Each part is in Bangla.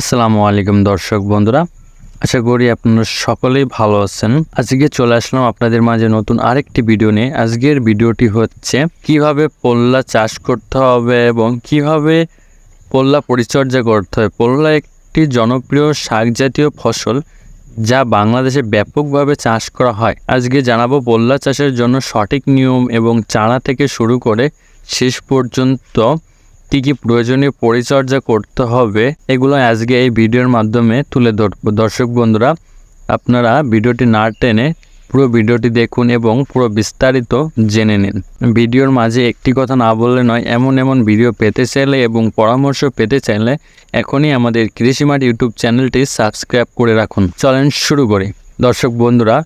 আসসালামু আলাইকুম দর্শক বন্ধুরা, আশা করি আপনারা সকলেই ভালো আছেন। আজকে চলে আসলাম আপনাদের মাঝে নতুন আরেকটি ভিডিও নিয়ে। আজকের ভিডিওটি হচ্ছে, কীভাবে পোল্লা চাষ করতে হবে এবং কীভাবে পোল্লা পরিচর্যা করতে হয়। পোল্লা একটি জনপ্রিয় শাক জাতীয় ফসল যা বাংলাদেশে ব্যাপকভাবে চাষ করা হয়। আজকে জানাব পোল্লা চাষের জন্য সঠিক নিয়ম এবং চারা থেকে শুরু করে শেষ পর্যন্ত কী কী প্রয়োজনীয় পরিচর্যা করতে হবে, এগুলো আজকে এই ভিডিওর মাধ্যমে তুলে ধরবো দর্শক বন্ধুরা, আপনারা ভিডিওটি না টেনে পুরো ভিডিওটি দেখুন এবং পুরো বিস্তারিত জেনে নিন। ভিডিওর মাঝে একটি কথা না বললে নয়, এমন এমন ভিডিও পেতে চাইলে এবং পরামর্শ পেতে চাইলে এখনই আমাদের কৃষিমাঠ ইউটিউব চ্যানেলটি সাবস্ক্রাইব করে রাখুন। চলেন শুরু করি। দর্শক বন্ধুরা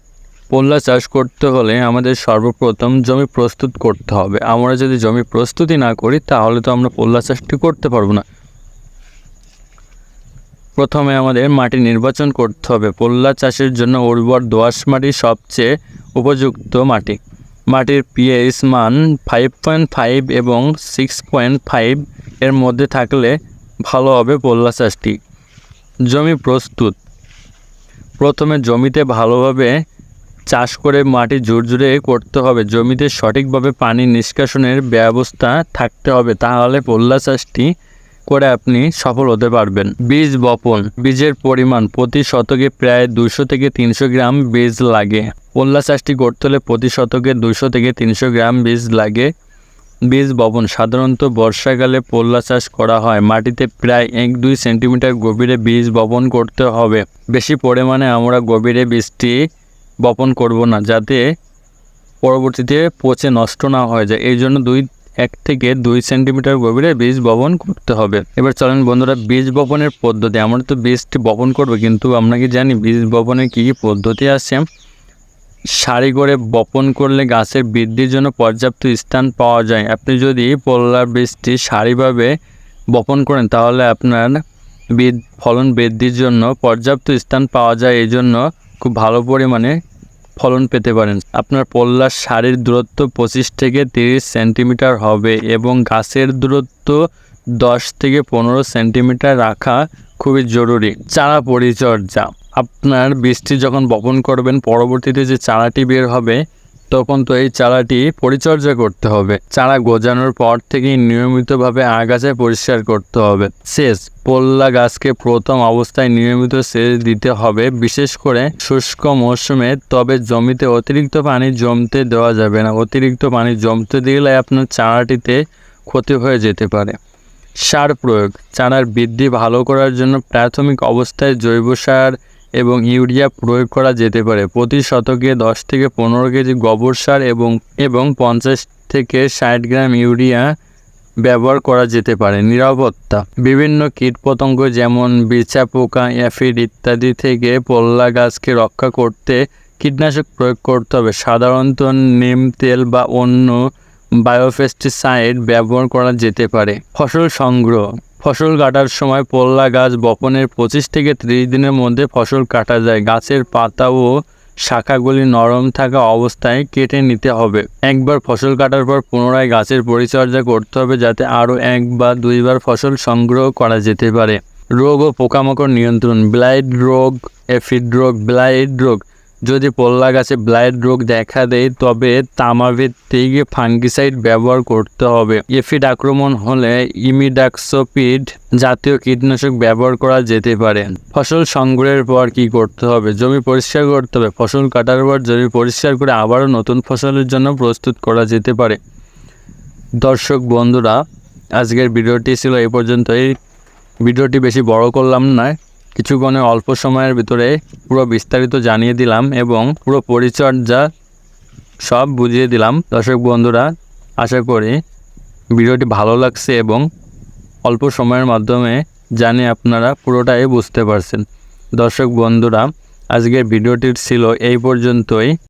পোল্লা চাষ করতে হলে আমাদের সর্বপ্রথম জমি প্রস্তুত করতে হবে। আমরা যদি জমি প্রস্তুতি না করি, তাহলে তো আমরা পোল্লা চাষটি করতে পারব না। প্রথমে আমাদের মাটি নির্বাচন করতে হবে। পোল্লা চাষের জন্য উর্বর দোআঁশ মাটি সবচেয়ে উপযুক্ত মাটি। মাটির পিএইচ মান ফাইভ পয়েন্ট ফাইভ এবং সিক্স পয়েন্ট ফাইভ এর মধ্যে থাকলে ভালো হবে পোল্লা চাষটি। জমি প্রস্তুত। প্রথমে জমিতে ভালোভাবে চাষ করে মাটি জোর ঝুরঝুরে করতে হবে। জমিতে সঠিকভাবে পানি নিষ্কাশনের ব্যবস্থা থাকতে হবে। তাহলে পোল্লা চাষটি করে আপনি সফল হতে পারবেন। বীজ বপন, বীজের পরিমাণ প্রতি শতকে প্রায় দুশো থেকে তিনশো গ্রাম বীজ লাগে। পোল্লা চাষটি করতে হলে প্রতি শতকে দুশো থেকে তিনশো গ্রাম বীজ লাগে। বীজ বপন, সাধারণত বর্ষাকালে পোল্লা চাষ করা হয়। মাটিতে প্রায় এক দুই সেন্টিমিটার গভীরে বীজ বপন করতে হবে। বেশি পরিমাণে আমরা গভীরে বীজটি বপন করব না যাতে পরবর্তীতে পচে নষ্ট না হয়ে যায়। এই জন্য দুই, এক থেকে দুই সেন্টিমিটার গভীরে বীজ বপন করতে হবে। এবার চলেন বন্ধুরা, বীজ বপনের পদ্ধতি। আমরা তো বীজটি বপন করব, কিন্তু আমরা কি জানি বীজ বপনের কী কী পদ্ধতি আছে? সারি করে বপন করলে গাছের বৃদ্ধির জন্য পর্যাপ্ত স্থান পাওয়া যায়। আপনি যদি পোল্লার বীজটি সারিভাবে বপন করেন, তাহলে আপনার বীজ, ফলন বৃদ্ধির জন্য পর্যাপ্ত স্থান পাওয়া যায়। এই জন্য খুব ভালো পরিমাণে ফলন পেতে পারেন। আপনার পল্লার সারির দূরত্ব পঁচিশ থেকে তিরিশ সেন্টিমিটার হবে এবং গাছের দূরত্ব দশ থেকে পনেরো সেন্টিমিটার রাখা খুবই জরুরি। চারা পরিচর্যা। আপনার বৃষ্টি যখন বপন করবেন, পরবর্তীতে যে চারাটি বের হবে তখন তো এই চারাটি পরিচর্যা করতে হবে। চারা গজানোর পর থেকেই নিয়মিতভাবে আগাছায় পরিষ্কার করতে হবে। সেচ পোল্লা গাছকে প্রথম অবস্থায় নিয়মিত সেচ দিতে হবে, বিশেষ করে শুষ্ক মৌসুমে তবে জমিতে অতিরিক্ত পানি জমতে দেওয়া যাবে না। অতিরিক্ত পানি জমতে দিলে আপনার চারাটিতে ক্ষতি হয়ে যেতে পারে। সার প্রয়োগ, চারার বৃদ্ধি ভালো করার জন্য প্রাথমিক অবস্থায় জৈব সার এবং ইউরিয়া প্রয়োগ করা যেতে পারে। প্রতি শতকে দশ থেকে পনেরো কেজি গোবর সার এবং এবং পঞ্চাশ থেকে ষাট গ্রাম ইউরিয়া ব্যবহার করা যেতে পারে। নিরাপত্তা। বিভিন্ন কীটপতঙ্গ যেমন বিছা পোকা, অ্যাফিড ইত্যাদি থেকে পল্লা গাছকে রক্ষা করতে কীটনাশক প্রয়োগ করতে হবে। সাধারণত নিম তেল বা অন্য বায়োপেস্টিসাইড ব্যবহার করা যেতে পারে। ফসল সংগ্রহ। ফসল কাটার সময় পোল্লা গাছ বপনের পঁচিশ থেকে ত্রিশ দিনের মধ্যে ফসল কাটা যায়। গাছের পাতা ও শাখাগুলি নরম থাকা অবস্থায় কেটে নিতে হবে। একবার ফসল কাটার পর পুনরায় গাছের পরিচর্যা করতে হবে যাতে আরও এক বা দুইবার ফসল সংগ্রহ করা যেতে পারে। রোগ ও পোকামাকড় নিয়ন্ত্রণ। ব্লাইড রোগ, এফিড রোগ, ব্লাইড রোগ যদি পোল্লা গাছে ব্লাইড রোগ দেখা দেয়, তবে তামাভিত্তিক ফাঙ্গিসাইড ব্যবহার করতে হবে। এফিড আক্রমণ হলে ইমিডাক্সোপিড জাতীয় কীটনাশক ব্যবহার করা যেতে পারে। ফসল সংগ্রহের পর কি করতে হবে? জমি পরিষ্কার করতে হবে। ফসল কাটার পর জমি পরিষ্কার করে আবারও নতুন ফসলের জন্য প্রস্তুত করা যেতে পারে। দর্শক বন্ধুরা, আজকের ভিডিওটি ছিল এই পর্যন্তই। ভিডিওটি বেশি বড় করলাম না। কিছুক্ষণে অল্প সময়ের ভিতরে পুরো বিস্তারিত জানিয়ে দিলাম এবং পুরো পরিচর্যা সব বুঝিয়ে দিলাম। দর্শক বন্ধুরা, আশা করি ভিডিওটি ভালো লাগছে এবং অল্প সময়ের মাধ্যমে জানে আপনারা পুরোটাই বুঝতে পারছেন। দর্শক বন্ধুরা, আজকের ভিডিওটির ছিল এই পর্যন্তই।